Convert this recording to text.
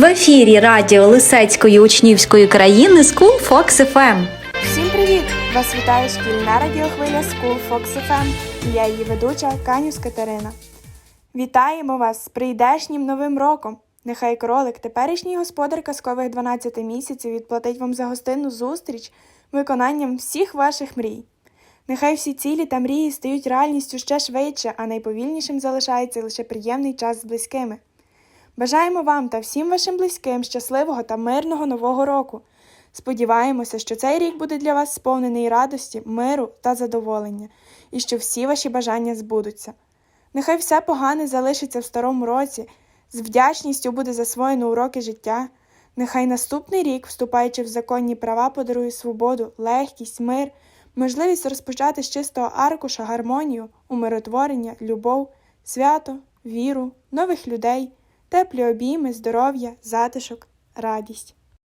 В ефірі радіо Лисецької учнівської країни School Fox FM. Всім привіт! Вас вітає шкільна радіохвиля School Fox FM я її ведуча Канюс Катерина. Вітаємо вас з прийдешнім новим роком! Нехай кролик, теперішній господар казкових 12 місяців, відплатить вам за гостинну зустріч виконанням всіх ваших мрій. Нехай всі цілі та мрії стають реальністю ще швидше, а найповільнішим залишається лише приємний час з близькими. Бажаємо вам та всім вашим близьким щасливого та мирного нового року. Сподіваємося, що цей рік буде для вас сповнений радості, миру та задоволення, і що всі ваші бажання збудуться. Нехай все погане залишиться в старому році, з вдячністю буде засвоєно уроки життя. Нехай наступний рік, вступаючи в законні права, подарує свободу, легкість, мир, можливість розпочати з чистого аркуша гармонію, умиротворення, любов, свято, віру, нових людей, теплі обійми, здоров'я, затишок, радість.